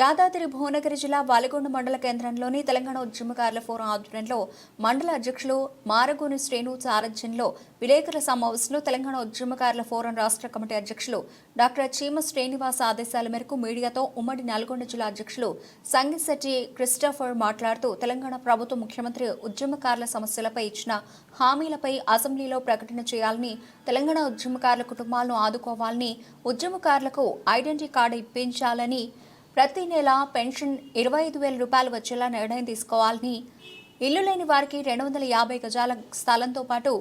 యాదాద్రి భువనగిరి జిల్లా బాలగొండ మండల కేంద్రంలోని తెలంగాణ ఉద్యమకారుల ఫోరం ఆధ్వర్యంలో మండల అధ్యక్షులు మారగోని శ్రేణు సారథ్యంలో విలేకరుల సమావేశంలో తెలంగాణ ఉద్యమకారుల ఫోరం రాష్ట్ర కమిటీ అధ్యక్షులు డాక్టర్ చీమ శ్రీనివాస్ ఆదేశాల మేరకు మీడియాతో ఉమ్మడి నల్గొండ జిల్లా అధ్యక్షులు సంగిశెట్టి క్రిస్టఫర్ మాట్లాడుతూ తెలంగాణ ప్రభుత్వ ముఖ్యమంత్రి ఉద్యమకారుల సమస్యలపై ఇచ్చిన హామీలపై అసెంబ్లీలో ప్రకటన చేయాలని తెలంగాణ ఉద్యమకారుల కుటుంబాలను ఆదుకోవాలని ఉద్యమకారులకు ఐడెంటిటీ కార్డు ఇప్పించాలని ప్రతి నెల పెన్షన్ ఇరవై ఐదు వేల రూపాయలు వచ్చేలా నిర్ణయం తీసుకోవాలని ఇల్లు లేని వారికి రెండు వందల యాభై గజాల స్థలంతో పాటు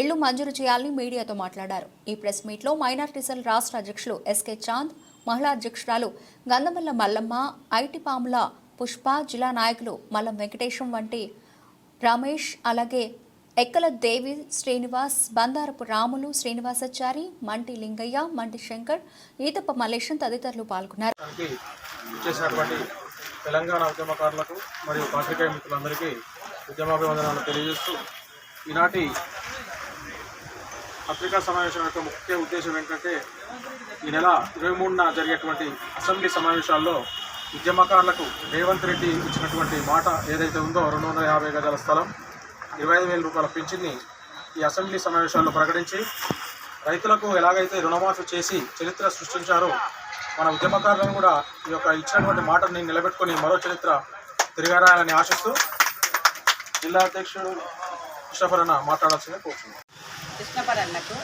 ఇళ్ళు మంజూరు చేయాలని మీడియాతో మాట్లాడారు. ఈ ప్రెస్ మీట్లో మైనార్టీ సెల్ రాష్ట్ర అధ్యక్షులు ఎస్కే చాంద్ మహిళా అధ్యక్షురాలు గంధమల్ల మల్లమ్మ ఐటి పాముల పుష్ప జిల్లా నాయకులు మల్లం వెంకటేశం వంటి రమేష్ అలాగే ఎక్కల దేవి శ్రీనివాస్ బందారపు రాములు శ్రీనివాసాచారి మంటి లింగయ్య మంటి శంకర్ ఈతప్ప మల్లేశం తదితరులు పాల్గొన్నారు. తెలంగాణ ఉద్యమకారులకు మరియు పాత్రికేయ మిత్రులందరికీ ఉద్యమాభివందనాలు తెలియజేస్తూ ఈనాటి పత్రికా సమావేశం యొక్క ముఖ్య ఉద్దేశం ఏంటంటే ఈ నెల ఇరవై మూడున జరిగేటువంటి అసెంబ్లీ సమావేశాల్లో ఉద్యమకారులకు రేవంత్ రెడ్డి ఇచ్చినటువంటి మాట ఏదైతే ఉందో రెండు వందల యాభై గజాల స్థలం ఇరవై ఐదు వేల రూపాయల పింఛన్ని ఈ అసెంబ్లీ సమావేశాల్లో ప్రకటించి రైతులకు ఎలాగైతే రుణమాఫీ చేసి చరిత్ర సృష్టించారో మన ఉద్యమకారులను కూడా ఈ యొక్క ఇచ్చినటువంటి మాటని నిలబెట్టుకొని మరో చరిత్ర తిరగరాయాలని ఆశిస్తూ జిల్లా అధ్యక్షుడు కృష్ణఫర్ అన్న మాట్లాడాల్సిందే కోరుతున్నాను కృష్ణపర్ అన్నకు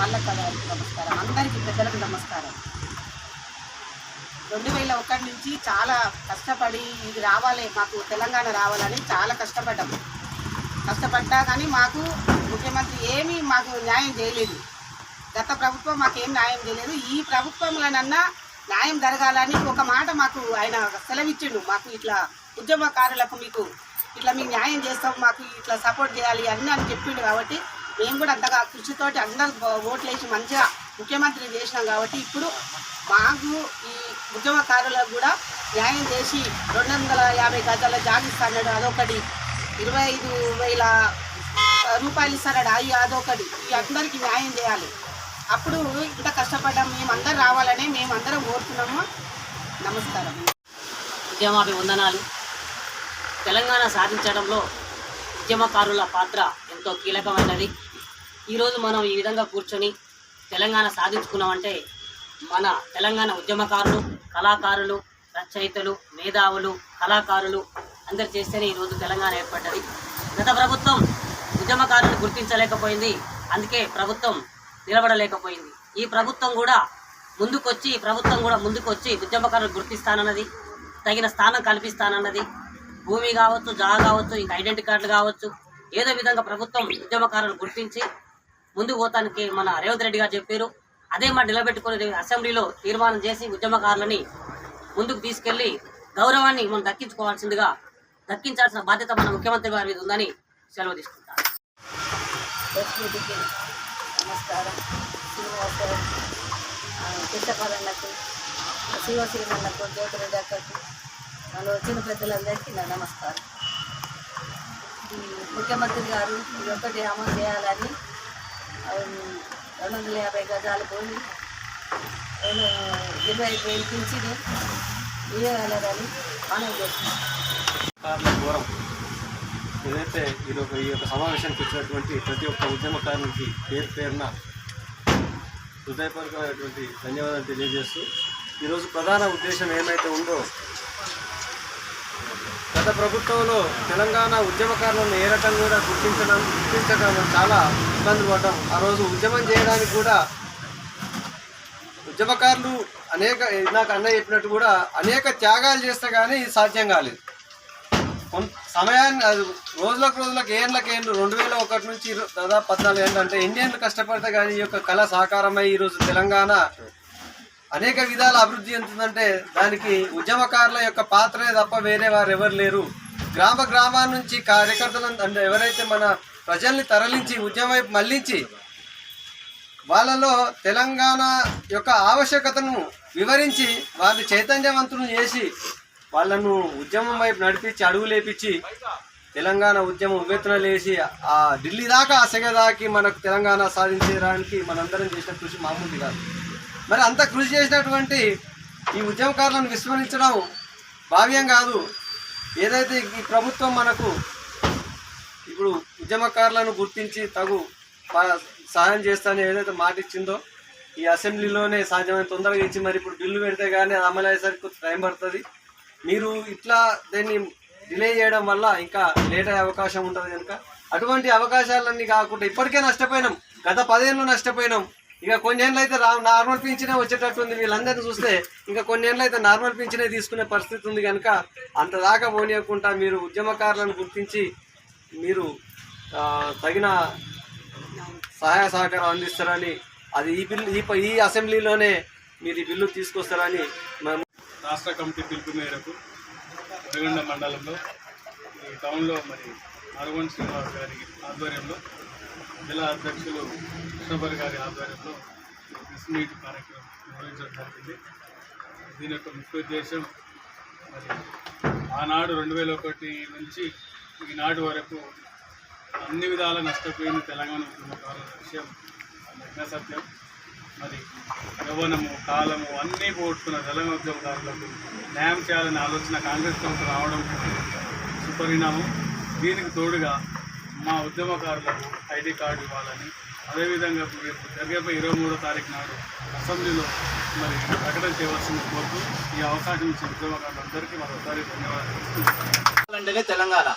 నమస్కారం. నమస్కారం. అందరికీ పెద్దలకు నమస్కారం. రెండు వేల ఒకటి నుంచి చాలా కష్టపడి ఇది రావాలి మాకు తెలంగాణ రావాలని చాలా కష్టపడ్డాము కష్టపడ్డా కానీ మాకు ముఖ్యమంత్రి ఏమీ మాకు న్యాయం చేయలేదు. గత ప్రభుత్వం మాకేం న్యాయం చేయలేదు. ఈ ప్రభుత్వంలోనన్నా న్యాయం జరగాలని ఒక మాట మాకు ఆయన సెలవిచ్చిండు. మాకు ఇట్లా ఉద్యమకారులకు మీకు ఇట్లా మీకు న్యాయం చేస్తాం మాకు ఇట్లా సపోర్ట్ చేయాలి అన్నీ అని చెప్పిండు కాబట్టి మేము కూడా అంతగా కృషితోటి అందరు ఓట్లు వేసి మంచిగా ముఖ్యమంత్రి చేసినాం కాబట్టి ఇప్పుడు మాకు ఈ ఉద్యమకారులకు కూడా న్యాయం చేసి రెండు వందల యాభై గజాల జాగిస్తాడు అదొకటి. ఇరవై ఐదు వేల రూపాయలు ఇస్తాడు అవి అదొకటి. ఈ అందరికీ న్యాయం చేయాలి. అప్పుడు ఇంత కష్టపడ్డాం మేమందరం రావాలని మేమందరం కోరుతున్నాము. నమస్కారం. ఉద్యమాభివందనాలు. తెలంగాణ సాధించడంలో ఉద్యమకారుల పాత్ర ఎంతో కీలకమైనది. ఈరోజు మనం ఈ విధంగా కూర్చొని తెలంగాణ సాధించుకున్నామంటే మన తెలంగాణ ఉద్యమకారులు కళాకారులు రచయితలు మేధావులు కళాకారులు అందరు చేస్తేనే ఈరోజు తెలంగాణ ఏర్పడ్డది. గత ప్రభుత్వం ఉద్యమకారులను గుర్తించలేకపోయింది. అందుకే ప్రభుత్వం నిలబడలేకపోయింది. ఈ ప్రభుత్వం కూడా ముందుకొచ్చి ఈ ప్రభుత్వం కూడా ముందుకొచ్చి ఉద్యమకారులు గుర్తిస్తానన్నది తగిన స్థానం కల్పిస్తానన్నది భూమి కావచ్చు జాగా కావచ్చు ఇంకా ఐడెంటిటీ కార్డులు కావచ్చు ఏదో విధంగా ప్రభుత్వం ఉద్యమకారులు గుర్తించి ముందుకు పోతానికి మన రేవంత్ రెడ్డి గారు చెప్పారు. అదే మాట నిలబెట్టుకుని అసెంబ్లీలో తీర్మానం చేసి ఉద్యమకారులని ముందుకు తీసుకెళ్ళి గౌరవాన్ని మనం దక్కించుకోవాల్సిందిగా దక్కించాల్సిన బాధ్యత మన ముఖ్యమంత్రి గారి మీద ఉందని సెలవు తీసుకుంటాను నమస్కారం. శ్రీనివాస కృష్ణపరన్నకు శివశ్రీమన్నకు జ్యోతిరెడ్డి అక్కకు వాళ్ళు వచ్చిన పెద్దలందరికీ నా నమస్కారం. ఈ ముఖ్యమంత్రి గారు ఇది ఒకటి అమలు చేయాలని రెండు వందల యాభై గజాల భూమి రెండు ఇరవై వేలు పింఛని ఇవ్వగలరని మనం చేస్తున్నాం కార్ల ఏదైతే ఈరోజు ఈ యొక్క సమావేశానికి వచ్చినటువంటి ప్రతి ఒక్క ఉద్యమకారునికి పేరు పేరున హృదయపూర్వకమైనటువంటి ధన్యవాదాలు తెలియజేస్తూ ఈరోజు ప్రధాన ఉద్దేశం ఏమైతే ఉందో గత ప్రభుత్వంలో తెలంగాణ ఉద్యమకారులను ఏ రకంగా కూడా గుర్తించడం గుర్తించడం చాలా ఇబ్బంది పడ్డాం. ఆ రోజు ఉద్యమం చేయడానికి కూడా ఉద్యమకారులు అనేక నాకు అన్న చెప్పినట్టు కూడా అనేక త్యాగాలు చేస్తే కానీ ఇది సాధ్యం కాలేదు. కొంత సమయాన్ని అది రోజులకు రోజులకు ఏళ్ళకి ఏళ్ళు రెండు వేల ఒకటి నుంచి దాదాపు పద్నాలుగు ఏళ్ళు అంటే ఎన్ని ఏళ్ళు కష్టపడితే కానీ ఈ యొక్క కళ సాకారమై ఈరోజు తెలంగాణ అనేక విధాల అభివృద్ధి చెందుతుందంటే దానికి ఉద్యమకారుల యొక్క పాత్రే తప్ప వేరే వారు ఎవరు లేరు. గ్రామ గ్రామాల నుంచి కార్యకర్తలను అంటే ఎవరైతే మన ప్రజల్ని తరలించి ఉద్యమం వైపు మళ్ళించి వాళ్ళలో తెలంగాణ యొక్క ఆవశ్యకతను వివరించి వారిని చైతన్యవంతులను చేసి వాళ్ళను ఉద్యమం వైపు నడిపించి అడుగు లేపించి తెలంగాణ ఉద్యమం ఉవ్వెత్తున లేచి ఆ ఢిల్లీ దాకా అసగదాకి మనకు తెలంగాణ సాధించడానికి మనందరం చేసిన కృషి మామూలు కాదు. మరి అంత కృషి చేసినటువంటి ఈ ఉద్యమకారులను విస్మరించడం భావ్యం కాదు. ఏదైతే ఈ ప్రభుత్వం మనకు ఇప్పుడు ఉద్యమకారులను గుర్తించి తగు సహాయం చేస్తానని ఏదైతే మాట ఇచ్చిందో ఈ అసెంబ్లీలోనే సాధ్యమైన తొందరగా ఇచ్చి మరి ఇప్పుడు బిల్లు పెడితే కానీ అది అమలు అయ్యేసరికి కొంచెం టైం పడుతుంది. మీరు ఇట్లా దీన్ని డిలే చేయడం వల్ల ఇంకా లేట్ అయ్యే అవకాశం ఉంటుంది కనుక. అటువంటి అవకాశాలన్నీ కాకుండా ఇప్పటికే నష్టపోయినాం. గత పదేళ్ళు నష్టపోయినాం. ఇక కొన్ని ఏళ్ళు అయితే రా నార్మల్ పింఛనే వచ్చేటట్టు ఉంది. వీళ్ళందరినీ చూస్తే ఇంకా కొన్ని ఏళ్ళు అయితే నార్మల్ పింఛనే తీసుకునే పరిస్థితి ఉంది కనుక అంతదాకా పోనీయకుండా మీరు ఉద్యమకారులను గుర్తించి మీరు తగిన సహాయ సహకారం అందిస్తారని అది ఈ బిల్లు ఈ ఈ అసెంబ్లీలోనే మీరు ఈ బిల్లు తీసుకొస్తారని మేము రాష్ట్ర కమిటీ పిలుపు మేరకు మండలంలో టౌన్లో మరి అరగొండ శ్రీనివాస్ గారి ఆధ్వర్యంలో జిల్లా అధ్యక్షులు కృష్ణపరి గారి ఆధ్వర్యంలో ఈ ప్రెస్ మీట్ కార్యక్రమం నిర్వహించడం జరిగింది. దీని యొక్క ముఖ్య ఉద్దేశం మరి ఆనాడు రెండు వేల ఒకటి నుంచి ఈనాటి వరకు అన్ని విధాల నష్టపోయిన తెలంగాణ ఉద్యమకారుల విషయం నగ్న సత్యం. మరి యవ్వనము కాలము అన్నీ పోగొట్టుకున్న తెలంగాణ ఉద్యమకారులకు న్యాయం చేయాలనే ఆలోచన కాంగ్రెస్ ప్రభుత్వం రావడం సుపరిణామం. దీనికి తోడుగా మా ఉద్యమకారులకు ఐడి కార్డు ఇవ్వాలని అదేవిధంగా రేపు జరిగేపై ఇరవై మూడో తారీఖు నాడు అసెంబ్లీలో మరి ప్రకటన చేయవలసింది కోరుతూ ఈ అవకాశం ఇచ్చిన ఉద్యమకారులందరికీ మరోసారి ధన్యవాదాలు అంటేనే తెలంగాణ.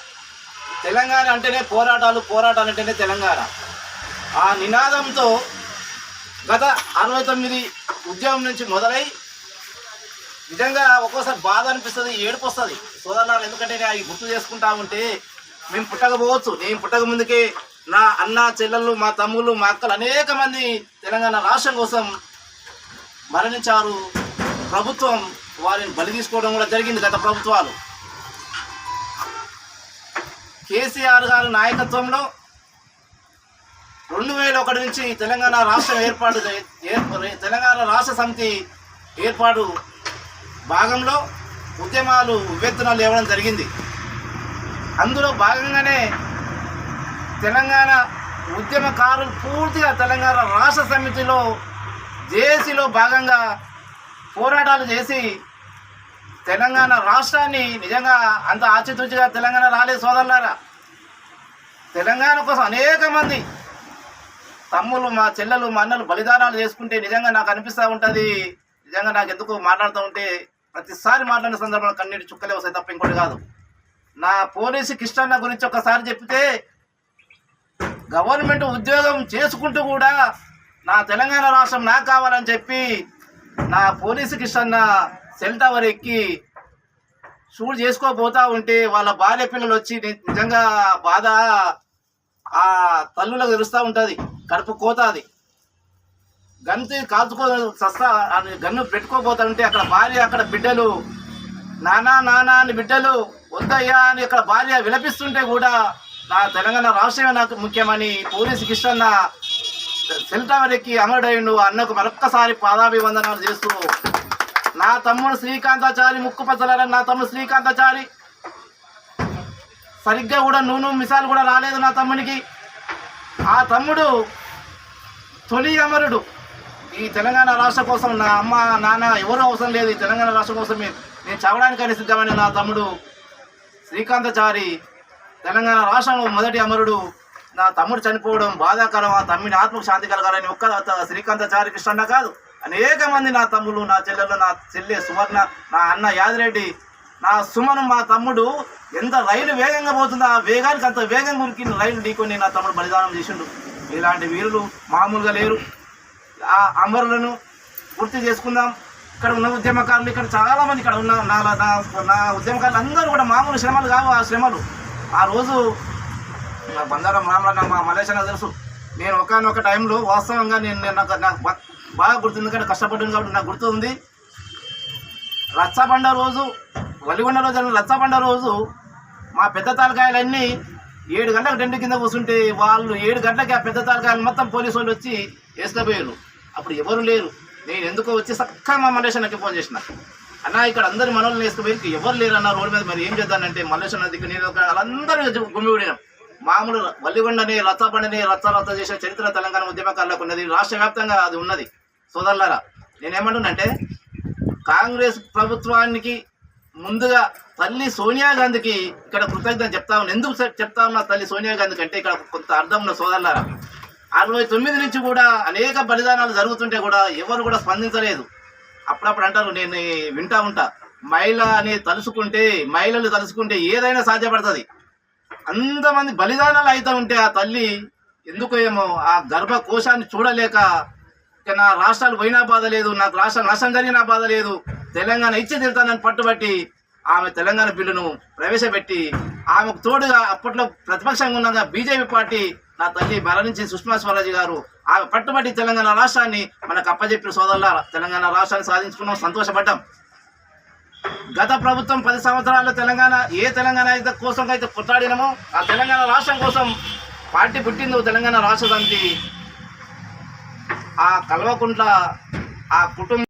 తెలంగాణ అంటేనే పోరాటాలు పోరాటాలు అంటేనే తెలంగాణ. ఆ నినాదంతో గత అరవై తొమ్మిది ఉద్యమం నుంచి మొదలై నిజంగా ఒక్కోసారి బాధ అనిపిస్తుంది ఏడుపు వస్తుంది. సోదరులారు ఎందుకంటే అవి గుర్తు చేసుకుంటా ఉంటే మేము పుట్టకపోవచ్చు. నేను పుట్టక ముందుకే నా అన్న చెల్లెళ్ళు మా తమ్ముళ్ళు మా అక్కలు అనేక మంది తెలంగాణ రాష్ట్రం కోసం మరణించారు. ప్రభుత్వం వారిని బలి తీసుకోవడం కూడా జరిగింది గత ప్రభుత్వాలు. కేసీఆర్ గారి నాయకత్వంలో రెండు వేల ఒకటి నుంచి తెలంగాణ రాష్ట్రం ఏర్పాటు తెలంగాణ రాష్ట్ర సమితి ఏర్పాటు భాగంలో ఉద్యమాలు ఉవ్వెత్తున లేవడం జరిగింది. అందులో భాగంగానే తెలంగాణ ఉద్యమకారులు పూర్తిగా తెలంగాణ రాష్ట్ర సమితిలో జేఏసీలో భాగంగా పోరాటాలు చేసి తెలంగాణ రాష్ట్రాన్ని నిజంగా అంత ఆచితూచిగా తెలంగాణ రాలేదు సోదరులారా. తెలంగాణ కోసం అనేక మంది తమ్ముళ్ళు మా చెల్లెలు మా అన్నలు బలిదానాలు చేసుకుంటే నిజంగా నాకు అనిపిస్తూ ఉంటుంది. నిజంగా నాకు ఎందుకు మాట్లాడుతూ ఉంటే ప్రతిసారి మాట్లాడిన సందర్భంలో కన్నీటి చుక్కలే వస్తాయి తప్ప ఇంకోటి కాదు. నా పోలీసు కిష్టన్న గురించి ఒకసారి చెప్తే గవర్నమెంట్ ఉద్యోగం చేసుకుంటూ కూడా నా తెలంగాణ రాష్ట్రం నాకు కావాలని చెప్పి నా పోలీసు కృష్ణన్న సెల్ టవర్ ఎక్కి షూట్ చేసుకోపోతా ఉంటే వాళ్ళ భార్య పిల్లలు వచ్చి ని- నిజంగా బాధ ఆ తల్లులకు తెలుస్తూ ఉంటుంది కడుపు కోత అది గన్ను కాల్చుకో సస్తా గన్ను పెట్టుకోపోతా ఉంటే అక్కడ భార్య అక్కడ బిడ్డలు నానా నానా అని బిడ్డలు వద్దయ్యా అని ఇక్కడ భార్య విలపిస్తుంటే కూడా నా తెలంగాణ రాష్ట్రమే నాకు ముఖ్యమని పోలీసు కిష్టన్న సెల్ టవర్ ఎక్కి అమరుడైండు. అన్నకు మరొక్కసారి పాదాభివందనాలు చేస్తూ నా తమ్ముడు శ్రీకాంతాచారి ముక్కు పచ్చలారని నా తమ్ముడు శ్రీకాంతాచారి. సరిగ్గా కూడా నూనె మిసాలు కూడా రాలేదు నా తమ్మునికి. ఆ తమ్ముడు తొలి అమరుడు. ఈ తెలంగాణ రాష్ట్ర కోసం నా అమ్మ నాన్న ఎవరూ అవసరం లేదు. ఈ తెలంగాణ రాష్ట్రం కోసం నేను చవడానికని సిద్ధమైన నా తమ్ముడు శ్రీకాంతచారి తెలంగాణ రాష్ట్రంలో మొదటి అమరుడు. నా తమ్ముడు చనిపోవడం బాధాకరం ఆ తమ్మిని ఆత్మకు శాంతి కలగాలని ఒక్క శ్రీకాంతచారి కృష్ణ కాదు. అనేక మంది నా తమ్ముళ్ళు నా చెల్లెలు నా చెల్లె సువర్ణ నా అన్న యాదిరెడ్డి నా సుమను మా తమ్ముడు ఎంత రైలు వేగంగా పోతుందో ఆ వేగానికి అంత వేగంగా ఉనికి రైలు ఢీకొని నా తమ్ముడు బలిదానం చేసిండు. ఇలాంటి వీరులు మామూలుగా లేరు. ఆ అమరులను గుర్తు చేసుకుందాం. ఇక్కడ ఉన్న ఉద్యమకారులు ఇక్కడ చాలా మంది ఇక్కడ ఉన్న నా నా నా ఉద్యమకారులు అందరూ కూడా మామూలు శ్రమలు కావు ఆ శ్రమలు. ఆ రోజు నా బందారం రామలన్న మా మలేషియా తెలుసు. నేను ఒకనొక టైంలో వాస్తవంగా నేను నాకు నాకు బాగా గుర్తుంది. ఎందుకంటే కష్టపడ్డాను కాబట్టి నాకు గుర్తుంది రచ్చబండ రోజు వలిగొండ రోజు రచ్చబండ రోజు మా పెద్ద తాలకాయలన్నీ ఏడు గంటలకు టెంట్ కింద కూర్చుంటే వాళ్ళు ఏడు గంటలకి ఆ పెద్ద తాలకాయలు మొత్తం పోలీసు వాళ్ళు వచ్చి వేసుకపోయారు. అప్పుడు ఎవరు లేరు. నేను ఎందుకో వచ్చి చక్కగా మా మలేషియాకి ఫోన్ చేసిన. అన్న ఇక్కడ అందరు మనల్ని వేసుకుపోయి ఎవరు లేరు అన్న రోడ్డు మీద మరి ఏం చేద్దానంటే మల్లేశ్వర నదికి నేను ఒక వాళ్ళందరూ గుమ్మిడినాం మామూలు వల్లిగొండని రచ్చబండని రచ్చ రచ్చ చేసిన చరిత్ర తెలంగాణ ఉద్యమకారులకు ఉన్నది. రాష్ట్ర వ్యాప్తంగా అది ఉన్నది. సోదరులారా నేనేమంటున్నంటే కాంగ్రెస్ ప్రభుత్వానికి ముందుగా తల్లి సోనియా గాంధీకి ఇక్కడ కృతజ్ఞత చెప్తా ఉన్నా. ఎందుకు చెప్తా ఉన్నా తల్లి సోనియా గాంధీకి అంటే ఇక్కడ కొంత అర్థం ఉన్న సోదరులారా అరవై తొమ్మిది నుంచి కూడా అనేక బలిదానాలు జరుగుతుంటే కూడా ఎవరు కూడా స్పందించలేదు. అప్పుడప్పుడు అంటారు నేను వింటా ఉంటా మహిళ అని తలుసుకుంటే మహిళలు తలుసుకుంటే ఏదైనా సాధ్యపడుతుంది. అంతమంది బలిదానాలు అవుతూ ఉంటే ఆ తల్లి ఎందుకు ఏమో ఆ గర్భకోశాన్ని చూడలేక నా రాష్ట్రాలు పోయినా బాధ లేదు నాకు రాష్ట్రం నష్టం జరిగినా బాధ లేదు తెలంగాణ ఇచ్చి తిడతానని పట్టుబట్టి ఆమె తెలంగాణ బిల్లును ప్రవేశపెట్టి ఆమెకు తోడుగా అప్పట్లో ప్రతిపక్షంగా ఉన్న బీజేపీ పార్టీ నా తల్లి మరణించి సుష్మా స్వరాజ్ గారు. ఆమె పట్టుబట్టి తెలంగాణ రాష్ట్రాన్ని మనకు అప్పజెప్పిన సోదరుల తెలంగాణ రాష్ట్రాన్ని సాధించుకున్నాం సంతోషపడ్డాం. గత ప్రభుత్వం పది సంవత్సరాల్లో తెలంగాణ ఏ తెలంగాణ అయితే కోసం అయితే కొట్లాడినమో ఆ తెలంగాణ రాష్ట్రం కోసం పార్టీ పుట్టిందో తెలంగాణ రాష్ట్ర సమితి ఆ కల్వకుంట్ల ఆ కుటుంబం